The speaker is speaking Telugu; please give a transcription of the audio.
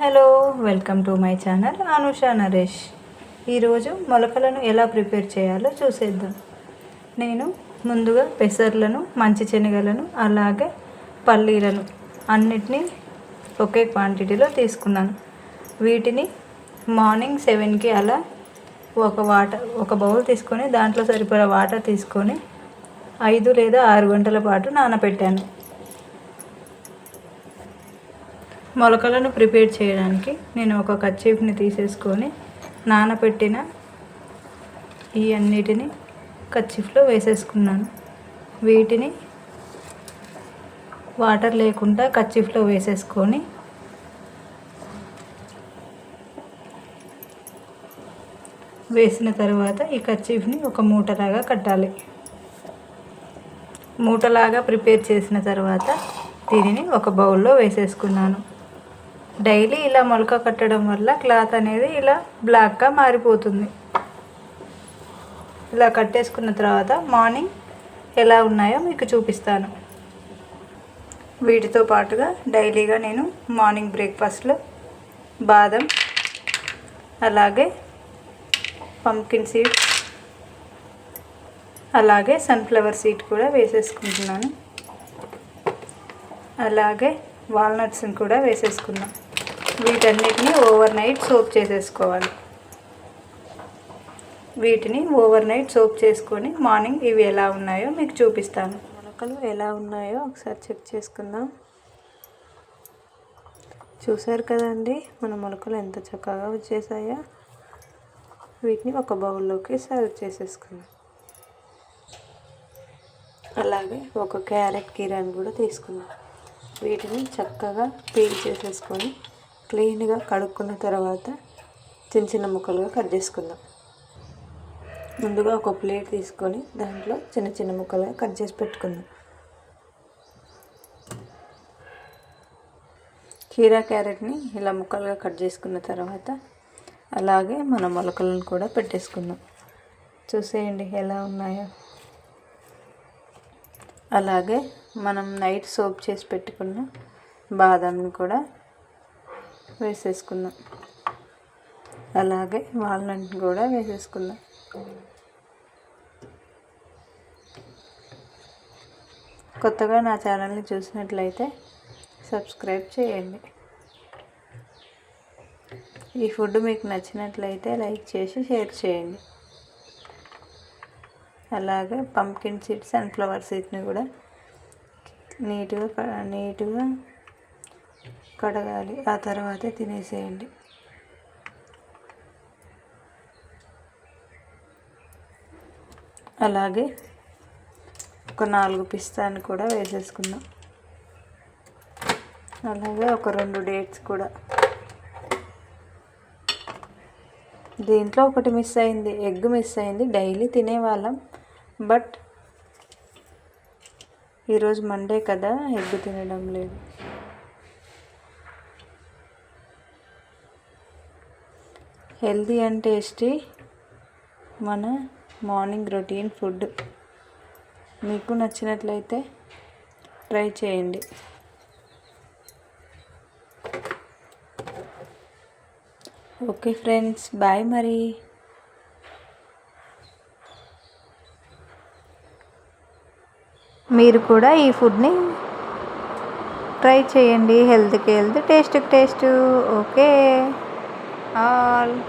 Hello welcome to my channel Anusha Naresh. ఈరోజు మొలకలను ఎలా ప్రిపేర్ చేయాలో చూసేద్దాం. నేను ముందుగా పెసర్లను మంచి శనగలను అలాగే పల్లీలను అన్నిటినీ ఒకే క్వాంటిటీలో తీసుకున్నాను. వీటిని మార్నింగ్ సెవెన్కి అలా ఒక వాటర్ ఒక బౌల్ తీసుకొని దాంట్లో సరిపడా వాటర్ తీసుకొని ఐదు లేదా ఆరు గంటల పాటు నానబెట్టాను. మొలకలను ప్రిపేర్ చేయడానికి నేను ఒక కచ్చీఫ్ని తీసేసుకొని నానబెట్టిన ఈ అన్నిటిని కచ్చిఫ్లో వేసేసుకున్నాను. వీటిని వాటర్ లేకుండా కచ్చిఫ్లో వేసేసుకొని వేసిన తర్వాత ఈ కచ్చిఫ్ని ఒక మూటలాగా కట్టాలి. మూటలాగా ప్రిపేర్ చేసిన తర్వాత దీనిని ఒక బౌల్లో వేసేసుకున్నాను. డైలీ ఇలా మొలక కట్టడం వల్ల క్లాత్ అనేది ఇలా బ్లాక్గా మారిపోతుంది. ఇలా కట్టేసుకున్న తర్వాత మార్నింగ్ ఎలా ఉన్నాయో మీకు చూపిస్తాను. వీటితో పాటుగా డైలీగా నేను మార్నింగ్ బ్రేక్ఫాస్ట్లో బాదం అలాగే పంకిన్ సీడ్ అలాగే సన్ఫ్లవర్ సీడ్ కూడా వేసేసుకుంటున్నాను. అలాగే వాల్నట్స్ని కూడా వేసేసుకున్నాను వీటన్నిటిని ఓవర్ నైట్ సోప్ చేసేసుకోవాలి. వీటిని ఓవర్ నైట్ సోప్ చేసుకొని మార్నింగ్ ఇవి ఎలా ఉన్నాయో మీకు చూపిస్తాను. మొలకలు ఎలా ఉన్నాయో ఒకసారి చెక్ చేసుకుందాం. చూసారు కదండి మన మొలకలు ఎంత చక్కగా వచ్చేసాయో. వీటిని ఒక బౌల్లోకి సర్వ్ చేసేసుకుందాం. అలాగే ఒక క్యారెట్ కీరాని కూడా తీసుకుందాం. వీటిని చక్కగా పీల్ చేసేసుకొని క్లీన్గా కడుక్కున్న తర్వాత చిన్న చిన్న ముక్కలుగా కట్ చేసుకుందాం. ముందుగా ఒక ప్లేట్ తీసుకొని దాంట్లో చిన్న చిన్న ముక్కలుగా కట్ చేసి పెట్టుకుందాం. కీరా క్యారెట్ని ఇలా ముక్కలుగా కట్ చేసుకున్న తర్వాత అలాగే మన మొలకలను కూడా పెట్టేసుకుందాం. చూసేయండి ఎలా ఉన్నాయో. అలాగే మనం నైట్ సోప్ చేసి పెట్టుకున్న బాదంని కూడా వేసేసుకుందాం. అలాగే వాల్నట్ కూడా వేసేసుకుందాం. కొత్తగా నా ఛానల్ని చూసినట్లయితే సబ్స్క్రైబ్ చేయండి. ఈ ఫుడ్ మీకు నచ్చినట్లయితే లైక్ చేసి షేర్ చేయండి. అలాగే పంకిన్ సీడ్స్ అండ్ ఫ్లవర్ సీడ్ని కూడా నీట్గా నీట్గా కడగాలి. ఆ తర్వాతే తినేసేయండి. అలాగే ఒక నాలుగు పిస్తాని కూడా వేసేసుకుందాం. అలాగే ఒక రెండు డేట్స్ కూడా. దీంట్లో ఒకటి మిస్ అయింది. ఎగ్ మిస్ అయింది. డైలీ తినేవాళ్ళం. బట్ ఈరోజు మండే కదా ఎగ్ తినడం లేదు. హెల్దీ అండ్ టేస్టీ మన మార్నింగ్ రొటీన్ ఫుడ్. మీకు నచ్చినట్లయితే ట్రై చేయండి. ఓకే ఫ్రెండ్స్ బాయ్ మరి. మీరు కూడా ఈ ఫుడ్ని ట్రై చేయండి. హెల్త్కి హెల్త్ టేస్ట్కి టేస్ట్. ఓకే. All